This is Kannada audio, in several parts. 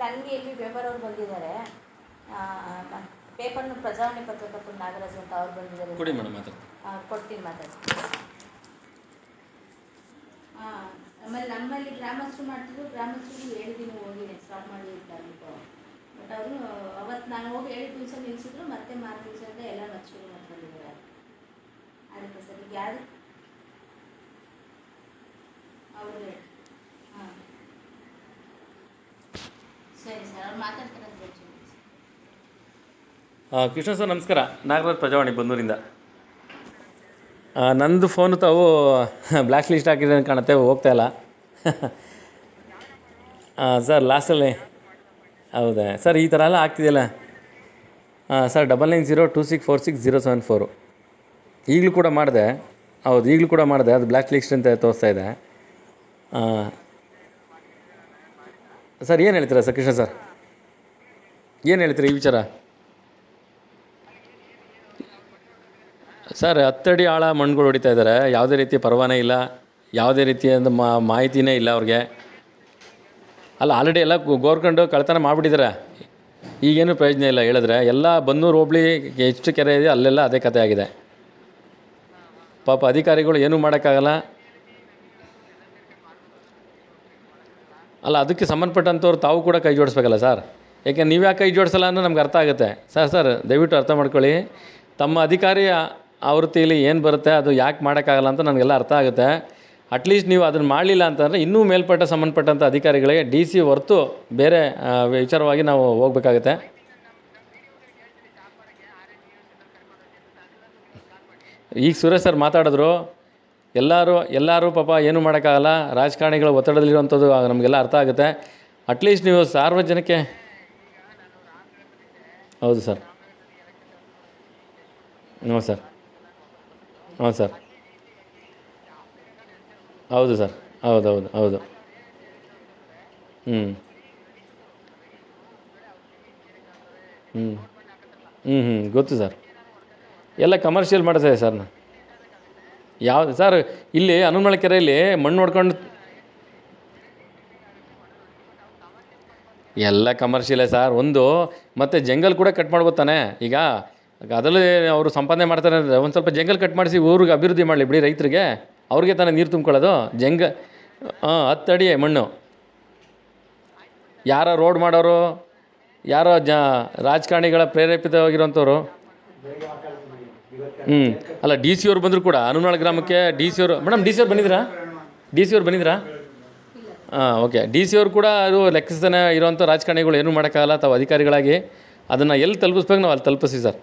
ನನಗೆ ಇಲ್ಲಿ ಪೇಪರ್ ಅವ್ರು ಬಂದಿದ್ದಾರೆ ಪೇಪರ್ನ ಪ್ರಜಾವಾಣಿ ಪತ್ರಕರ್ತರು ನಾಗರಾಜ್ ಅಂತ ಅವ್ರು ಬಂದಿದ್ದಾರೆ. ಕೊಡಿ ಮೇಡಮ್ ಕೊಡ್ತೀನಿ ಮಾತಾಡ್ತೀನಿ. ಹಾಂ ಆಮೇಲೆ ನಮ್ಮಲ್ಲಿ ಗ್ರಾಮಸ್ಥರು ಮಾಡ್ತಿದ್ರು ಗ್ರಾಮಸ್ಥರಿಗೆ ಹೇಳಿದ್ದೀನಿ ಹೋಗಿ ಸ್ಟಾಪ್ ಮಾಡಿ ಅಂತ ಅಂದ್ಬಿಟ್ಟು ಬಟ್ ಅವರು ಅವತ್ತು ನಾನು ಹೋಗಿ ಹೇಳಿ ದಿವಸ ನಿಲ್ಲಿಸಿದ್ರು ಮತ್ತೆ ಮಾರು ದಿವಸದಿಂದ ಎಲ್ಲ ಮತ್ತೆ ಶುರು ಮಾಡ್ಕೊಂಡಿದ್ದಾರೆ. ಅದಕ್ಕೆ ಸರ್ ಈಗ ಯಾರು ಅವ್ರಿಗೆ ಹಾಂ ಸರಿ ಸರ್ ಅವ್ರು ಮಾತಾಡ್ತಾರೆ ಅಂತ ಹೇಳ್ತೀನಿ ಆ, ಕೃಷ್ಣ ಸರ್, ನಮಸ್ಕಾರ. ನಾಗರಾಜ್ ಪ್ರಜಾವಾಣಿ ಬಂದೂರಿಂದ. ನಂದು ಫೋನು ತಾವು ಬ್ಲ್ಯಾಕ್ ಲಿಸ್ಟ್ ಹಾಕಿದ್ರೆ ಕಾಣುತ್ತೆ ಹೋಗ್ತಾ ಇಲ್ಲ. ಸರ್ ಲಾಸ್ಟಲ್ಲಿ ಹೌದಾ? ಸರ್, ಈ ಥರ ಎಲ್ಲ ಆಗ್ತಿದೆಯಲ್ಲ? Sir double nine zero two six four six zero seven four ಈಗಲೂ ಕೂಡ ಮಾಡಿದೆ. ಹೌದು, ಈಗಲೂ ಕೂಡ ಮಾಡಿದೆ. ಅದು ಬ್ಲ್ಯಾಕ್ ಲಿಸ್ಟ್ ಅಂತ ತೋರಿಸ್ತಾ ಇದೆ. ಸರ್, ಏನು ಹೇಳ್ತೀರಾ ಸರ್, ಕೃಷ್ಣ ಸರ್? ಏನು ಹೇಳ್ತೀರಿ ಈ ವಿಚಾರ? ಸರ್, ಹತ್ತಡಿ ಆಳ ಮಣ್ಣುಗಳು ಹೊಡಿತಾ ಇದ್ದಾರೆ ಯಾವುದೇ ರೀತಿ ಪರವಾನೆ ಇಲ್ಲ. ಯಾವುದೇ ರೀತಿಯಾದ ಮಾಹಿತಿನೇ ಇಲ್ಲ ಅವ್ರಿಗೆ. ಅಲ್ಲ ಆಲ್ರೆಡಿ ಎಲ್ಲ ಗೋರ್ಕಂಡು ಗೋರ್ಕೊಂಡು ಕಳ್ತನ ಮಾಡಿಬಿಟ್ಟಿದ್ದಾರೆ ಈಗೇನು ಪ್ರಯೋಜನ ಇಲ್ಲ ಹೇಳಿದ್ರೆ. ಎಲ್ಲ ಬನ್ನೂರು ಹೋಬಳಿ ಎಷ್ಟು ಕೆರೆ ಇದೆ, ಅಲ್ಲೆಲ್ಲ ಅದೇ ಕಥೆ ಆಗಿದೆ. ಪಾಪ ಅಧಿಕಾರಿಗಳು ಏನೂ ಮಾಡೋಕ್ಕಾಗಲ್ಲ. ಅಲ್ಲ, ಅದಕ್ಕೆ ಸಂಬಂಧಪಟ್ಟಂಥವ್ರು ತಾವು ಕೂಡ ಕೈ ಜೋಡಿಸ್ಬೇಕಲ್ಲ ಸರ್? ಯಾಕೆ ನೀವು ಯಾಕೆ ಕೈ ಜೋಡಿಸಲ್ಲ ಅಂದರೆ ನಮ್ಗೆ ಅರ್ಥ ಆಗುತ್ತೆ. ಸರ್ ಸರ್, ದಯವಿಟ್ಟು ಅರ್ಥ ಮಾಡ್ಕೊಳ್ಳಿ. ತಮ್ಮ ಅಧಿಕಾರಿಯ ಆವೃತ್ತಿಯಲ್ಲಿ ಏನು ಬರುತ್ತೆ, ಅದು ಯಾಕೆ ಮಾಡೋಕ್ಕಾಗಲ್ಲ ಅಂತ ನನಗೆಲ್ಲ ಅರ್ಥ ಆಗುತ್ತೆ. ಅಟ್ಲೀಸ್ಟ್ ನೀವು ಅದನ್ನು ಮಾಡಲಿಲ್ಲ ಅಂತಂದರೆ ಇನ್ನೂ ಮೇಲ್ಪಟ್ಟ ಸಂಬಂಧಪಟ್ಟಂಥ ಅಧಿಕಾರಿಗಳಿಗೆ ಡಿ ಸಿ ಹೊರತು ಬೇರೆ ವಿಚಾರವಾಗಿ ನಾವು ಹೋಗ್ಬೇಕಾಗುತ್ತೆ. ಈಗ ಸುರೇಶ್ ಸರ್ ಮಾತಾಡಿದ್ರು, ಎಲ್ಲರೂ ಎಲ್ಲರೂ ಪಾಪ ಏನೂ ಮಾಡೋಕ್ಕಾಗಲ್ಲ, ರಾಜಕಾರಣಿಗಳ ಒತ್ತಡದಲ್ಲಿರುವಂಥದ್ದು ನಮಗೆಲ್ಲ ಅರ್ಥ ಆಗುತ್ತೆ. ಅಟ್ಲೀಸ್ಟ್ ನೀವು ಸಾರ್ವಜನಿಕ ಹೌದು ಸರ್. ಹ್ಞೂ ಸರ್. ಹ್ಞೂ ಸರ್. ಹೌದು ಸರ್. ಹೌದು ಹೌದು ಹೌದು. ಹ್ಞೂ ಹ್ಞೂ ಹ್ಞೂ ಹ್ಞೂ ಗೊತ್ತು ಸರ್. ಎಲ್ಲ ಕಮರ್ಷಿಯಲ್ ಮಾಡ್ತಾರೆ ಸರ್ ನಾನು. ಯಾವ್ದು ಸರ್, ಇಲ್ಲಿ ಹನುಮಳ ಕೆರೆಯಲ್ಲಿ ಮಣ್ಣು ಹೊಡ್ಕೊಂಡು ಎಲ್ಲ ಕಮರ್ಷಿಯಲೇ ಸರ್, ಒಂದು, ಮತ್ತು ಜಂಗಲ್ ಕೂಡ ಕಟ್ ಮಾಡ್ಬೋದು ತಾನೆ ಈಗ ಅದರಲ್ಲಿ ಅವರು ಸಂಪಾದನೆ ಮಾಡ್ತಾರೆ ಅಂದರೆ ಒಂದು ಸ್ವಲ್ಪ ಜಂಗಲ್ ಕಟ್ ಮಾಡಿಸಿ ಊರಿಗೆ ಅಭಿವೃದ್ಧಿ ಮಾಡಲಿ ಬಿಡಿ ರೈತರಿಗೆ. ಅವ್ರಿಗೆ ತಾನೇ ನೀರು ತುಂಬ್ಕೊಳ್ಳೋದು. ಜಂಗ ಹಾಂ ಹತ್ತು ಅಡಿ ಮಣ್ಣು. ಯಾರೋ ರೋಡ್ ಮಾಡೋರು, ಯಾರೋ ಜ, ರಾಜಕಾರಣಿಗಳ ಪ್ರೇರೇಪಿತವಾಗಿರುವಂಥವ್ರು? ಹ್ಞೂ ಅಲ್ಲ ಡಿ ಸಿ ಅವ್ರು ಬಂದರೂ ಕೂಡ ಹನುಮನಾಳ ಗ್ರಾಮಕ್ಕೆ ಡಿ ಸಿ ಅವರು ಮೇಡಮ್ ಡಿ ಸಿ ಅವ್ರು ಬಂದಿದ್ರಾ? ಡಿ ಸಿ ಅವ್ರು ಬಂದಿದ್ರಾ? ಹಾಂ ಓಕೆ ಡಿ ಸಿ ಅವರು ಕೂಡ ಅದು ಲೆಕ್ಕಿಸ್ತಾನೆ ಇರೋಂಥ ರಾಜಕಾರಣಿಗಳು ಏನೂ ಮಾಡೋಕ್ಕಾಗಲ್ಲ. ತಾವು ಅಧಿಕಾರಿಗಳಾಗಿ ಅದನ್ನು ಎಲ್ಲಿ ತಲುಪಿಸ್ಬೇಕು ನಾವು ಅಲ್ಲಿ ತಲುಪಿಸಿ ಸರ್.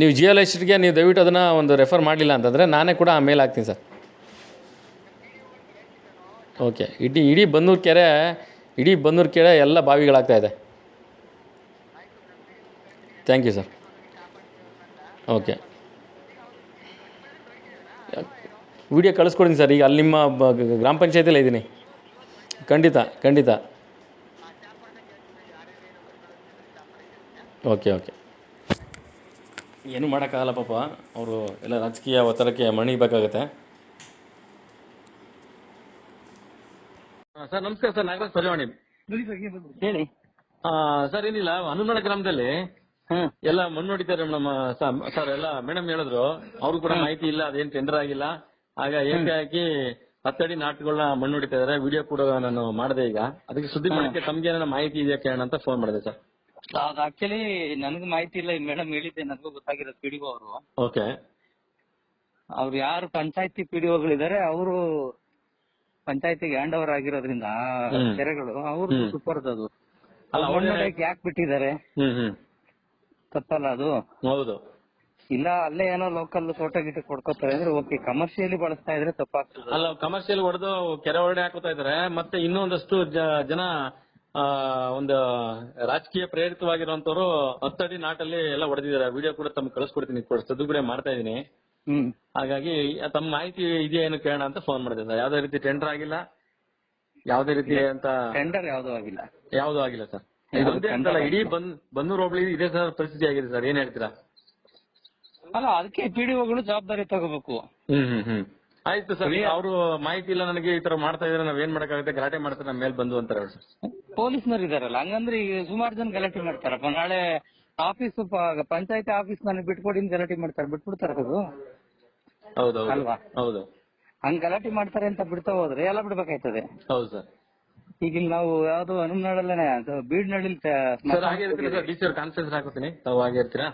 ನೀವು ಜಿ ಎಲ್ ಎಸ್ಟ್ಗೆ ನೀವು ದಯವಿಟ್ಟು ಅದನ್ನು ಒಂದು ರೆಫರ್ ಮಾಡಲಿಲ್ಲ ಅಂತಂದರೆ ನಾನೇ ಕೂಡ ಆ ಮೇಲೆ ಹಾಕ್ತೀನಿ ಸರ್. ಓಕೆ ಇಡೀ ಇಡೀ ಬನ್ನೂರು ಕೆರೆ, ಇಡೀ ಬನ್ನೂರು ಕೆರೆ ಎಲ್ಲ ಬಾವಿಗಳಾಗ್ತಾ ಇದೆ. Thank you sir okay video ಕಳಿಸ್ಕೊಡ್ತೀನಿ ಸರ್. ಈಗ ಅಲ್ಲಿ ನಿಮ್ಮ ಬ- ಗ್ರಾಮ ಪಂಚಾಯತಿಲೇ ಇದ್ದೀನಿ. ಖಂಡಿತ ಖಂಡಿತ. Okay okay. ಏನೂ ಮಾಡೋಕ್ಕಾಗಲ್ಲ ಪಾಪ. ಅವರು ಎಲ್ಲ ರಾಜಕೀಯ ಒತ್ತಡಕ್ಕೆ ಮಣಿಬೇಕಾಗುತ್ತೆ ಸರ್ ನಮಸ್ಕಾರ ಸರ್. ನಾಗರಾಜ್ ಪ್ರಜಾವಾಣಿ ಹೇಳಿ. ಸರ್ ಏನಿಲ್ಲ. ಹನುಮಾನ ಗ್ರಾಮದಲ್ಲಿ ಎಲ್ಲ ಮಣ್ಣು ನೋಡಿದ್ದಾರೆ ಮೇಡಮ್ ಸರ್ ಎಲ್ಲ ಮೇಡಮ್ ಹೇಳಿದ್ರು. ಅವ್ರು ಕೂಡ ಮಾಹಿತಿ ಇಲ್ಲ. ಅದೇನ್ ಟೆಂಡರ್ ಆಗಿಲ್ಲ. ಆಗ ಏಕಾಏಕಿ ಹತ್ತಡಿ ನಾಟಕಗಳನ್ನ ಮಣ್ಣು ಹೊಡಿತಾ ಇದಾರೆ ವಿಡಿಯೋ ಕೂಡ ನಾನು ಮಾಡಿದೆ ಈಗ. ಅದಕ್ಕೆ ಸುದ್ದಿ ಮಾಡಕ್ಕೆ ತಮ್ಗೆ ಏನಾರ ಮಾಹಿತಿ ಇದೆಯಾ ಕೇಳೋಣ ಅಂತ ಫೋನ್ ಮಾಡಿದೆ ಸರ್. ಅದು ಆಕ್ಚುಲಿ ನನಗೆ ಮಾಹಿತಿ ಇಲ್ಲ ಮೇಡಮ್ ಹೇಳಿದ್ದೆ ನನಗೂ ಗೊತ್ತಾಗಿರೋದು ಪಿ ಡಿ ಅವರು. ಓಕೆ ಅವ್ರು ಯಾರು ಪಂಚಾಯತಿ ಪಿ ಡಿ ಒಗಳಿದ್ದಾರೆ ಅವರು ಪಂಚಾಯತಿಗೆ ಹ್ಯಾಂಡ್ ಓವರ್ ಆಗಿರೋದ್ರಿಂದ. ಕೆರೆಗಳು ಅವ್ರು ಸೂಪರ್ ಅದು. ಅಲ್ಲ, ಮಣ್ಣು ಅವ್ರೇ- ಹೊಡ್ಯಕ್ಕೆ ಯಾಕೆ ಬಿಟ್ಟಿದ್ದಾರೆ? ಹ್ಮ್ ಹ್ಮ್. ತಪ್ಪಲ್ಲ ಅದು. ಹೌದು. ಇಲ್ಲ ಅಲ್ಲೇ ಏನೋ ಲೋಕಲ್ ತೋಟ ಗಿಟ ಕೊಡ್ಕೋತಾರೆ ಅಂದ್ರೆ ಓಕೆ ಕಮರ್ಷಿಯಲಿ ಬಳಸ್ತಾ ಇದ್ರೆ ತಪ್ಪಾಗ್ತದೆ. ಅಲ್ಲ ಕಮರ್ಷಿಯಲ್ ಹೊಡೆದು ಕೆರೆ ಹೊರಡೆ ಹಾಕೋತಾ ಇದಾರೆ ಮತ್ತೆ ಇನ್ನೊಂದಷ್ಟು ಜನ ಆ, ಒಂದು ರಾಜಕೀಯ ಪ್ರೇರಿತವಾಗಿರುವಂತವ್ರು ಹತ್ತಡಿ ನಾಟಲ್ಲಿ ಎಲ್ಲ ಹೊಡೆದಿದ್ದಾರೆ. ವಿಡಿಯೋ ಕೂಡ ತಮ್ಗೆ ಕಳಿಸ್ಕೊಡ್ತೀನಿ. ಕೂಡ ಸದ್ದುಗಡೆ ಮಾಡ್ತಾ ಇದೀನಿ ಹ್ಮ್. ಹಾಗಾಗಿ ತಮ್ಮ ಮಾಹಿತಿ ಇದೆಯಾ ಏನು ಕೇಳೋಣ ಅಂತ ಫೋನ್ ಮಾಡಿದೆ ಸರ್ ಯಾವ್ದೇ ರೀತಿ ಟೆಂಡರ್ ಆಗಿಲ್ಲ? ಯಾವ್ದೇ ರೀತಿ ಅಂತ ಟೆಂಡರ್ ಯಾವ್ದು ಆಗಿಲ್ಲ. ಯಾವ್ದು ಆಗಿಲ್ಲ ಸರ್ ಇಡೀ ಬಂದ್ ಬನ್ನೂರು ಹೋಬಳಿ ಇದೇ ಸರ್ ಪರಿಸ್ಥಿತಿ ಆಗಿದೆ ಸರ್ ಏನ್ ಹೇಳ್ತೀರಾ? ಅಲ್ಲ ಅದಕ್ಕೆ ಪಿಡಿಒಗಳು ಜವಾಬ್ದಾರಿ ತಗೋಬೇಕು. ಹ್ಮ್ ಹ್ಮ್ ಹ್ಮ್. ಆಯ್ತು ಸರ್ ಅವರು ಮಾಹಿತಿ ಇಲ್ಲ ನನಗೆ ಈ ತರ ಮಾಡ್ತಾ ಇದ್ರೆ ನಾವ್ ಏನ್ ಮಾಡಕ್ಕಾಗುತ್ತೆ? ಗಲಾಟೆ ಮಾಡ್ತಾರೆ ನಮ್ಮ ಮೇಲೆ ಬಂದು ಅಂತಾರೆ ಅವರು ಪೊಲೀಸ್ನವ್ರು ಇದಾರಲ್ಲ ಹಂಗಂದ್ರೆ ಈಗ ಸುಮಾರು ಜನ ಗಲಾಟೆ ಮಾಡ್ತಾರಪ್ಪ. ನಾಳೆ ಆಫೀಸ್ ಪಂಚಾಯತಿ ಆಫೀಸ್ ನನಗೆ ಬಿಟ್ಕೊಡಿ ಅಂತ ಗಲಾಟೆ ಮಾಡ್ತಾರೆ ಬಿಟ್ಬಿಡ್ತಾರ ಅದು ಹೌದು. ಅಲ್ವಾ? ಹೌದು. ಹಂಗ್ ಗಲಾಟೆ ಮಾಡ್ತಾರೆ ಅಂತ ಬಿಡ್ತಾ ಹೋದ್ರೆ ಎಲ್ಲ ಬಿಡ್ಬೇಕಾಯ್ತದೆ. ಹೌದು ಸರ್. ಈಗ ನಾವು ಯಾವ್ದು ಹನುಮನಾಡಲ್ಲೇ ಬೀಡ್ ಬೀಡ್ನಳ್ಳಿ ಕಾನ್ಫರೆನ್ಸ್ ಹಾಕೋತೀನಿ ತಾವು ಹಾಗೆ ಇರ್ತೀರಾ?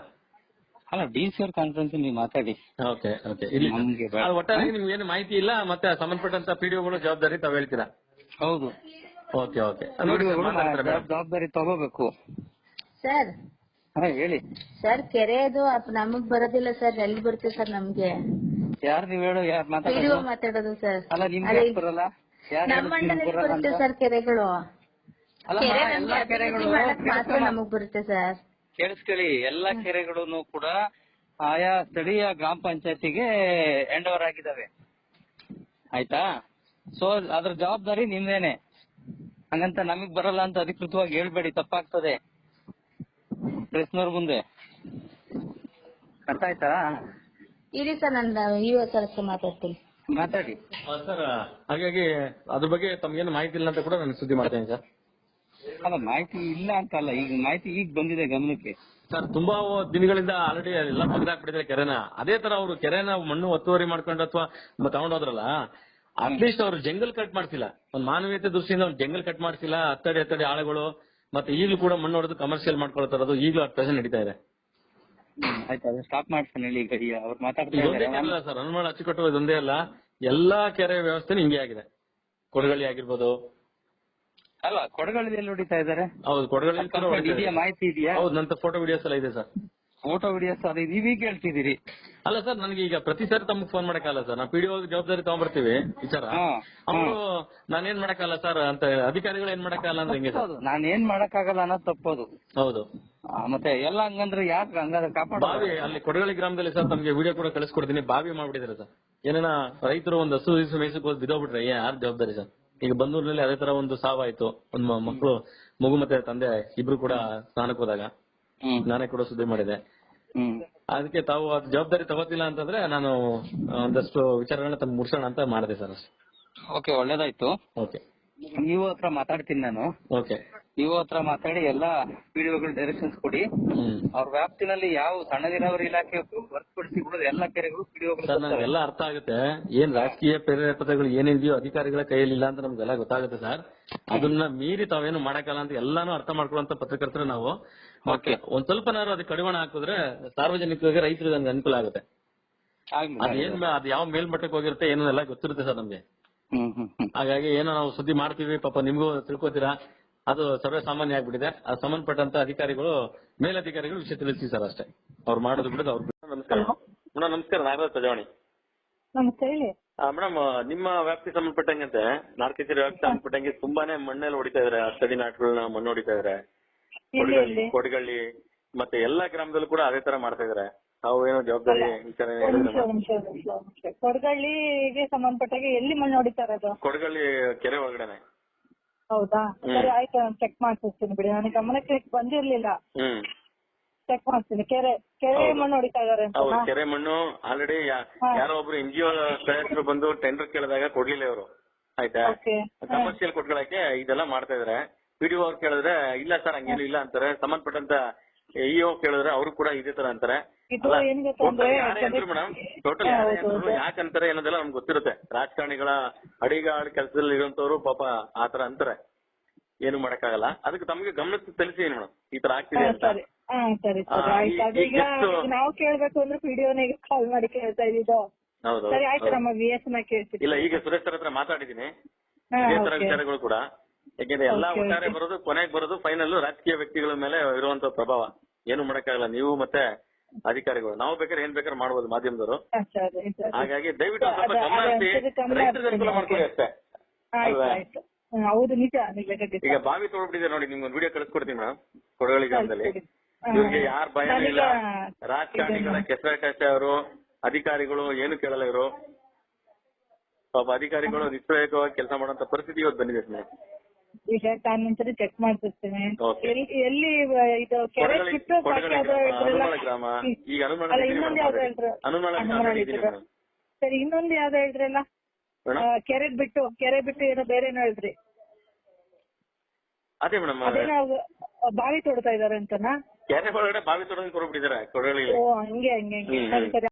ಅಲ್ಲ ಡಿ ಸಿ ಅವ್ರ ಕಾನ್ಫರೆನ್ಸ್ ನೀವು ಮಾತಾಡಿ. ಓಕೆ ಓಕೆ ಇಲ್ಲಿ ನಮ್ಗೆ ಬೇಡ. ಒಟ್ಟಾರೆ ನಿಮ್ಗೆ ಏನು ಮಾಹಿತಿ ಇಲ್ಲ ಮತ್ತೆ ಸಂಬಂಧಪಟ್ಟಂತ ಪಿಡಿಒಗಳು ಜವಾಬ್ದಾರಿ ತಾವ್ ಹೇಳ್ತೀರಾ? ಹೌದು. ಓಕೆ ಓಕೆ ನೋಡಿ ಸರ್. ಜವಾಬ್ದಾರಿ ತಗೋಬೇಕು. ಸರ್. ಹಾ ಹೇಳಿ. ಸರ್ ಕೆರೆದು ನಮಗ್ ಬರೋದಿಲ್ಲ ಸರ್ ಎಲ್ಲಿ ಬರುತ್ತೆ ಸರ್ ನಮ್ಗೆ? ಯಾರು ನೀವ್ ಹೇಳು ಯಾರು ಮಾತಾಡೋದು? ಮಾತಾಡೋದು ಸರ್. ಅಲ್ಲ ನಿಮ್ಗೆ ಯಾಕ್ ಬರಲ್ಲ? ಯಾರು ನಮ್ಮ ಹೇಳಿದ್ರು ನಿಮ್ಗೆ ಮಂಡಲದಲ್ಲಿ ಬರಲ್ಲ ಬರುತ್ತೆ ಅಂತ ಸರ್ ಕೆರೆಗಳು. ಅಲ್ಲ ಕೆರೆ ಎಲ್ಲಾ ನಮ್ಗೆ ಕೆರೆಗಳು ಅಭಿವೃದ್ಧಿ ಮಾಡಕ್ ಮಾತ್ರ ನಮಗ್ ಬರುತ್ತೆ ಸರ್. ಕೇಳಿಸ್ಕೊಳ್ಳಿ ಎಲ್ಲಾ ಕೆರೆಗಳನ್ನು ಕೂಡ ಆಯಾ ಸ್ಥಳೀಯ ಗ್ರಾಮ ಪಂಚಾಯತಿಗೆ ಹ್ಯಾಂಡ್ ಓವರ್ ಆಗಿದಾವೆ ಆಯ್ತಾ? ಸೊ ಅದ್ರ ಜವಾಬ್ದಾರಿ ನಿಮ್ದೇನೆ. ಹಂಗಂತ ನಮಗ್ ಬರಲ್ಲ ಅಂತ ಅಧಿಕೃತವಾಗಿ ಹೇಳ್ಬೇಡಿ ತಪ್ಪಾಗ್ತದೆ. ಪ್ರೆಸ್ನವ್ರ ಮುಂದೆ. ಅರ್ಥ ಆಯ್ತಾ ಇರಿ ಸರ್ ನಾನು ಈ ಸರ್ ಹತ್ರ ಮಾತಾಡ್ತೀನಿ. ಮಾತಾಡಿ. ಸರ್ ಹಾಗಾಗಿ ಅದ್ರ ಬಗ್ಗೆ ತಮ್ಗೇನು ಮಾಹಿತಿ ಇಲ್ಲ ಅಂತ ಕೂಡ ನಾನು ಸುದ್ದಿ ಮಾಡ್ತೇನೆ ಸರ್. ಅಲ್ಲ ಮಾಹಿತಿ ಇಲ್ಲ ಅಂತಲ್ಲ ಈಗ ಮಾಹಿತಿ ಈಗ ಬಂದಿದೆ ಗಮನಕ್ಕೆ. ಸರ್ ತುಂಬಾ ದಿನಗಳಿಂದ ಆಲ್ರೆಡಿ ಎಲ್ಲ ತೆಗೆದಾಕ್ಬಿಟ್ಟಿದ್ದಾರೆ ಕೆರೆನ. ಅದೇ ತರ ಅವರು ಕೆರೆನ ಮಣ್ಣು ಒತ್ತುವರಿ ಮಾಡ್ಕೊಂಡು ಅಥವಾ ತಗೊಂಡೋದ್ರಲ್ಲ ಅಟ್ಲೀಸ್ಟ್ ಅವ್ರು ಜಂಗಲ್ ಕಟ್ ಮಾಡ್ತಿಲ್ಲ ಒಂದ್ ಮಾನವೀಯತೆ ದೃಷ್ಟಿಯಿಂದ ಒಂದು ಜಂಗಲ್ ಕಟ್ ಮಾಡ್ತಿಲ್ಲ ಹತ್ತಡಿ ಹತ್ತಡಿ ಆಳುಗಳು ಮತ್ತೆ ಈಗಲೂ ಕೂಡ ಮಣ್ಣು ಹೊಡೆದು ಕಮರ್ಷಿಯಲ್ ಮಾಡ್ಕೊಳ್ತಾರದು ಈಗಲೂ ಅಟ್ ಪ್ರೆಸೆಂಟ್ ನಡೀತಾ ಇದೆ. ಆಯ್ತು ಅದು ಸ್ಟಾಪ್ ಮಾಡ್ತಾನೆ ಹೇಳಿ ಈಗ. ಅವ್ರು ಸರ್ ಅನುಮಾನ ಅಚ್ಚುಕಟ್ಟು ಇದೊಂದೇ ಅಲ್ಲ. ಎಲ್ಲಾ ಕೆರೆ ವ್ಯವಸ್ಥೆ ಹಿಂಗೆ ಆಗಿದೆ. ಕೊಡಗಳಿ ಆಗಿರ್ಬೋದು ಅಲ್ಲ ಕೊಡಗಲ್ಲಿ ಎಲ್ಲಿ ಹೊಡಿತಾ ಇದ್ದಾರೆ? ಹೌದು ಕೊಡಗಲ್ಲಿ ಮಾಹಿತಿ ಇದೆಯಾ? ಹೌದು ನಂತ ಫೋಟೋ ವಿಡಿಯೋಸ್ ಎಲ್ಲ ಇದೆ ಸರ್. ಫೋಟೋ ವಿಡಿಯೋಸ್ ಅದು ನೀವೀಗ ಹೇಳ್ತಿದ್ದೀರಿ? ಅಲ್ಲ ಸರ್ ನನಗೆ ಈಗ ಪ್ರತಿ ಸಾರಿ ತಮಗೆ ಫೋನ್ ಮಾಡಕ್ಕಾಗಲ್ಲ ಸರ್. ನಾವು ಪಿಡಿಒ ಜವಾಬ್ದಾರಿ ತಗೊಂಡ್ಬರ್ತೀವಿ ವಿಚಾರ. ಅವರು ನಾನೇನ್ ಮಾಡಕ್ಕಾಗಲ್ಲ ಸರ್ ಅಂತ ಅಧಿಕಾರಿಗಳು ಏನ್ ಮಾಡಕ್ಕಾಗಲ್ಲ ಅಂದ್ರೆ ಹಿಂಗೆ ಏನ್ ಮಾಡಕ್ಕಾಗಲ್ಲ ಅನ್ನೋದು ತಪ್ಪೋದು. ಹೌದು. ಮತ್ತೆ ಎಲ್ಲ ಹಂಗಂದ್ರೆ ಯಾಕೆ ಹಂಗಾದ್ರೆ ಕಾಪಾಡ ಬಾವಿ ಅಲ್ಲಿ ಕೊಡಗಳಿ ಗ್ರಾಮದಲ್ಲಿ ಸರ್ ತಮಗೆ ವಿಡಿಯೋ ಕೂಡ ಕಳಿಸ್ಕೊಡ್ತೀನಿ. ಬಾವಿ ಮಾಡ್ಬಿಟ್ಟಿದ್ದಾರೆ ಸರ್. ಏನೇನ ರೈತರು ಒಂದು ಹಸು ಹೋಗಿ ಬಿದ್ದೋಗ್ಬಿಟ್ರೆ ಯಾರು ಜವಾಬ್ದಾರಿ ಸರ್? ಈಗ ಬಂದೂರಿನಲ್ಲಿ ಅದೇ ತರ ಒಂದು ಸಾವಾಯ್ತು ಒಂದ್ ಮಕ್ಕಳು ಮಗು ಮತ್ತೆ ತಂದೆ ಇಬ್ರು ಕೂಡ ಸ್ನಾನಕ್ಕೆ ಹೋದಾಗ. ನಾನೇ ಕೂಡ ಸುದ್ದಿ ಮಾಡಿದೆ. ಅದಕ್ಕೆ ತಾವು ಅದು ಜವಾಬ್ದಾರಿ ತಗೋತಿಲ್ಲ ಅಂತಂದ್ರೆ ನಾನು ಒಂದಷ್ಟು ವಿಚಾರಗಳನ್ನ ತಮ್ಗೆ ಮುಡ್ಸೋಣ ಅಂತ ಮಾಡಿದೆ ಸರ್ ಓಕೆ ಒಳ್ಳೇದಾಯ್ತು. ಓಕೆ. ನೀವು ಹತ್ರ ಮಾತಾಡ್ತೀನಿ ನಾನು. ಓಕೆ. ನೀವು ಹತ್ರ ಮಾತಾಡಿ ಎಲ್ಲಾ ಪಿಡಿಒಗಳು ಡೈರೆಕ್ಷನ್ಸ್ ಕೊಡಿ. ಅವ್ರ ವ್ಯಾಪ್ತಿನಲ್ಲಿ ಯಾವ ಸಣ್ಣ ನೀರಾವರಿ ಇಲಾಖೆ ಹೊರತುಪಡಿಸಿ ಎಲ್ಲಾ ಕೆರೆಗಳು ಸರ್ ನಮ್ಗೆಲ್ಲ ಅರ್ಥ ಆಗುತ್ತೆ. ಏನ್ ರಾಜಕೀಯ ಪ್ರೇರೇಪತೆಗಳು ಏನಿದೆಯೋ ಅಧಿಕಾರಿಗಳ ಕೈಯಲ್ಲಿಲ್ಲ ಅಂತ ನಮ್ಗೆಲ್ಲ ಗೊತ್ತಾಗುತ್ತೆ ಸರ್. ಅದನ್ನ ಮೀರಿ ತಾವೇನು ಮಾಡಕಲ್ಲ ಅಂತ ಎಲ್ಲಾನು ಅರ್ಥ ಮಾಡ್ಕೊಳ್ಳುವಂತ ಪತ್ರಕರ್ತರು ನಾವು. ಓಕೆ. ಒಂದ್ ಸ್ವಲ್ಪನಾರು ಅದಕ್ಕೆ ಕಡಿವಾಣ ಹಾಕಿದ್ರೆ ಸಾರ್ವಜನಿಕರಿಗೆ ರೈತರಿಗೆ ಅನುಕೂಲ ಆಗುತ್ತೆ. ಅದೇನ್ ಮೇ- ಅದ್ ಯಾವ ಮೇಲ್ಮಟ್ಟಕ್ಕೆ ಹೋಗಿರುತ್ತೆ ಏನೋ ಎಲ್ಲ ಗೊತ್ತಿರುತ್ತೆ ಸರ್ ನಮ್ಗೆ. ಹ್ಮ್ ಹ್ಮ್ ಹ್ಮ್. ಹಾಗಾಗಿ ಏನೋ ನಾವು ಸುದ್ದಿ ಮಾಡ್ತೀವಿ ಪಾಪ ನಿಮಗೂ ತಿಳ್ಕೊತೀರಾ? ಅದು ಸರ್ವೇ ಸಾಮಾನ್ಯ ಆಗ್ಬಿಟ್ಟಿದೆ. ಅದು ಸಂಬಂಧಪಟ್ಟಂತ ಅಧಿಕಾರಿಗಳು ಮೇಲಧಿಕಾರಿಗಳು ವಿಷಯ ತಿಳಿಸಿ ಸರ್ ಅಷ್ಟೇ. ಅವ್ರು ಮಾಡೋದು ಬಿಡೋದು ಅವ್ರು ನಮಸ್ಕಾರ. ಮೇಡಮ್ ನಮಸ್ಕಾರ. ನಾಗರಾಜ್ ಪ್ರಜಾವಣಿ ನಮಸ್ತೆ ಹೇಳಿ. ಮೇಡಮ್ ನಿಮ್ಮ ವ್ಯಾಪ್ತಿ ಸಂಬಂಧಪಟ್ಟಂಗಂತೆ ನಾಲ್ಕೈದು ವ್ಯಾಪ್ತಿ ಸಂಬಂಧಪಟ್ಟಂಗೆ ತುಂಬಾನೇ ಮಣ್ಣಲ್ಲಿ ಹೊಡಿತಾ ಇದಾರೆ. ಅಷ್ಟಡಿ ನಾಟ್ಗಳನ್ನ ಮಣ್ಣು ಹೊಡಿತಾ ಇದಾರೆ. ಎಲ್ಲಿ ಕೊಡಗಳ್ಳಿ ಎಲ್ಲಿ ಕೊಡಗಳ್ಳಿ ಮತ್ತೆ ಎಲ್ಲಾ ಗ್ರಾಮದಲ್ಲೂ ಕೂಡ ಅದೇ ತರ ಮಾಡ್ತಾ ಇದಾರೆ. ತಾವು ಏನೋ ಜವಾಬ್ದಾರಿ ವಿಚಾರ ಕೊಡಗಳ್ಳಿಗೆ ಸಂಬಂಧಪಟ್ಟಾಗೆ ಎಲ್ಲಿ ಮಣ್ಣು ಹೊಡಿತಾರೆ ಅದು? ಕೊಡಗಳ್ಳಿ ಕೆರೆ ಒಳಗಡೆನೆ. ಹೌದಾ? ಸರಿ ಆಯ್ತು ನಾನು ಚೆಕ್ ಮಾಡ್ತಿರ್ತೀನಿ ಬಿಡಿ. ನನಗೆ ಗಮನಕ್ಕೆ ಬಂದಿರ್ಲಿಲ್ಲ. ಚೆಕ್ ಮಾಡ್ತೀನಿ. ಕೆರೆ ಕೆರೆ ಮಣ್ಣು ಹೊಡಿತಾ ಇದಾರೆ ಹೌದು ಕೆರೆ ಮಣ್ಣು ಆಲ್ರೆಡಿ ಯಾರೋ ಒಬ್ರು ಎನ್ ಜಿ ಸದಸ್ಯರು ಬಂದು ಟೆಂಡರ್ ಕೇಳಿದಾಗ ಕೊಡ್ಲಿಲ್ಲ ಅವರು ಆಯ್ತಾ? ಕಮರ್ಷಿಯಲ್ ಕೊಟ್ಕೊಳಕ್ಕೆ ಇದೆಲ್ಲ ಮಾಡ್ತಾ ಇದಾರೆ. ವಿಡಿಯೋ ಅವ್ರು ಕೇಳಿದ್ರೆ ಇಲ್ಲ ಸರ್ ಹಂಗೇನು ಇಲ್ಲ ಅಂತಾರೆ. ಸಂಬಂಧಪಟ್ಟಂತ ಇಒ ಕೇಳಿದ್ರೆ ಅವರು ಕೂಡ ಇದೇ ತರ ಅಂತಾರೆ. ಇದು ಏನ್ ಮೇಡಮ್ ಟೋಟಲ್ ಹಾ, ಅಂತಾರೆ ಅನ್ನೋದೆಲ್ಲ ನಮ್ಗೆ ಗೊತ್ತಿರುತ್ತೆ. ರಾಜಕಾರಣಿಗಳ ಅಡಿಗಾಳ ಕೆಲಸದಲ್ಲಿ ಇರುವಂತವ್ರು ಪಾಪ ಆತರ ಅಂತಾರೆ. ಏನು ಮಾಡಕ್ಕಾಗಲ್ಲ. ಅದಕ್ಕೆ ತಮಗೆ ಗಮನಕ್ಕೆ ತಿಳಿಸಿ ಏನು ಮೇಡಮ್ ಈ ತರ ಆಗ್ತಿದೆ ಅಂತ. ಸರಿ. ಹಾ ಸರಿ ಸರಿ. ಆಯ್ತು. ಈ- ಅದೀಗ ಈ ನಾವು ಕೇಳ್ಬೇಕು ಅಂದ್ರೆ ಪಿಡಿಒನಿಗೆ ಕಾಲ್ ಮಾಡಿ ಕೇಳ್ತಾ ಇದ್ದಿದ್ದು ಹೌದು ಸರಿ ಆಯ್ತು ನಮ್ಮ ವಿ ಎಸ್ನ ಕೇಳ್ತೀನಿ ಇಲ್ಲ ಈಗ ಸುರೇಶ್ ಸರ್ ಹತ್ರ ಮಾತಾಡಿದೀನಿ ಇದೇ ತರ ವಿಚಾರಗಳು ಕೂಡ. ಯಾಕೆಂದ್ರೆ ಎಲ್ಲಾ ಒಟ್ಟಾರೆ ಬರೋದು ಕೊನೆಗೆ ಬರೋದು ಫೈನಲ್ ರಾಜಕೀಯ ವ್ಯಕ್ತಿಗಳ ಮೇಲೆ ಇರುವಂತ ಪ್ರಭಾವ. ಏನು ಮಾಡಕ್ಕಾಗಲ್ಲ. ನೀವು ಮತ್ತೆ ಅಧಿಕಾರಿಗಳು. ನಾವು ಬೇಕಾದ್ರೆ ಏನ್ ಬೇಕಾದ್ರೆ ಮಾಡಬಹುದು ಮಾಧ್ಯಮದವರು. ಹಾಗಾಗಿ ದಯವಿಟ್ಟು ಒಂದ್ ಸ್ವಲ್ಪ ಗಮನ ಹರಿಸಿ. ರೈತರಿಗೆ ಅನುಕೂಲ ಹರಿಸ್ತೀನಿ, ಮಾಡ್ಕೊಳ್ಳಿ ಅಷ್ಟೇ. ಅಲ್ವಾ? ಹೌದು ನಿಜ. ನಿಜ ಈಗ ಬಾವಿ ತೊಳ್ಬಿಟ್ಟಿದೆ ನೋಡಿ ನಿಮ್ಗೆ ವಿಡಿಯೋ ಕಳಿಸ್ಕೊಡ್ತೀನಿ ಮೇಡಮ್ ಕೊಡಗಳಿ ಗ್ರಾಮದಲ್ಲಿ. ಇವ್ರಿಗೆ ಯಾರ ಭಯ ಇಲ್ಲ. ರಾಜಕಾರಣಿಗಳ ಕೆಸರ ಕೆಸರಾಟಾಚೆ ಅವರು ಅಧಿಕಾರಿಗಳು ಏನು ಕೇಳಲ್ಲ ಇವರು. ಪಾಪ ಅಧಿಕಾರಿಗಳು ನಿಷ್ಪ್ರಯೋಗವಾಗಿ ಕೆಲಸ ಮಾಡುವಂತ ಪರಿಸ್ಥಿತಿ ಇವತ್ತು ಬಂದಿದೆ ಈಗ ಒಂದ್ಸರಿ ಚೆಕ್ ಮಾಡ್ತಿರ್ತೇನೆ. Okay. ಎಲ್ಲಿ ಎಲ್ಲಿ ಇದು ಕೆರೆ ಕೊಡಗಳಿ ಕಿತ್ತು ಯಾವ್ದೋ ಗ್ರಾಮ, ಈಗ ಅಲ್ಲ ಇನ್ನೊಂದು ಯಾವ್ದು. ಹೇಳ್ರು ಸರಿ ಇನ್ನೊಂದು ಯಾವ್ದು ಹೇಳಿದ್ರಲ್ಲ? ಮೇಡಮ್? ಕೆರೆ ಬಿಟ್ಟು ಕೆರೆ ಬಿಟ್ಟು ಏನೋ ಬೇರೆ ಏನೋ ಹೇಳಿದ್ರಿ. ಅದೇ ಮೇಡಮ್ ಅದೇನೋ ಬಾವಿ ತೋಡ್ತಾ ಇದಾರೆ ಅಂತನಾ? ಕೆರೆ ಒಳಗಡೆ ಬಾವಿ ತೊಡಗಿ ಕೊಡ್ಬಿಟ್ಟಿದ್ದಾರೆ ಕೊಡಗಳಿ ಓ ಹಂಗೆ ಹಂಗೆ ಹ್ಮ್. ಸರಿ.